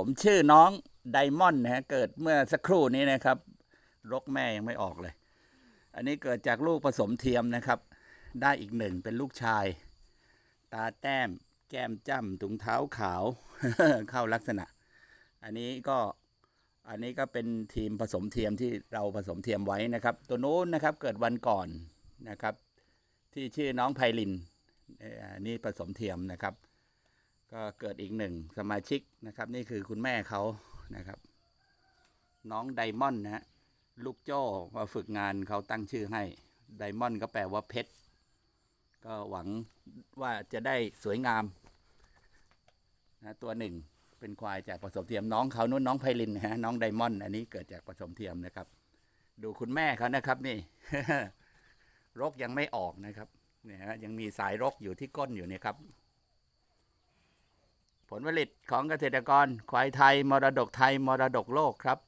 ผมชื่อน้องไดมอนด์นะฮะเกิดเมื่อสักครู่นี้นะครับรกแม่ยังไม่ออกเลย อันนี้เกิดจากลูกผสมเทียมนะครับ ได้อีกหนึ่งเป็นลูกชาย ตาแต้ม แก้มจ้ำถุงเท้าขาว เข้าลักษณะ อันนี้ก็อันนี้ก็เป็นทีมผสมเทียมที่เราผสมเทียมไว้นะครับ ตัวนู้นนะครับเกิดวันก่อนนะครับ ที่ชื่อน้องไพลินนนี้ผสมเทียมนะครับ ก็เกิดอีกหนึ่งสมาชิกนะครับ นี่คือคุณแม่เขานะครับ น้องไดมอนด์นะฮะลูกโจ้มาฝึกงานเขาตั้งชื่อให้ไดมอนด์ก็แปลว่าเพชรก็หวังว่าจะได้สวยงามนะตัวหนึ่งเป็นควายจากผสมเทียมน้องเขานู้นน้องไพลินนะฮะน้องไดมอนด์อันนี้เกิดจากผสมเทียมนะครับ ดูคุณแม่เขานะครับนี่รกยังไม่ออกนะครับเนี่ยฮะยังมีสายรกอยู่ที่ก้นอยู่เนี่ยครับ ผลผลิตของเกษตรกรควายไทย มรดกไทย มรดกโลกครับ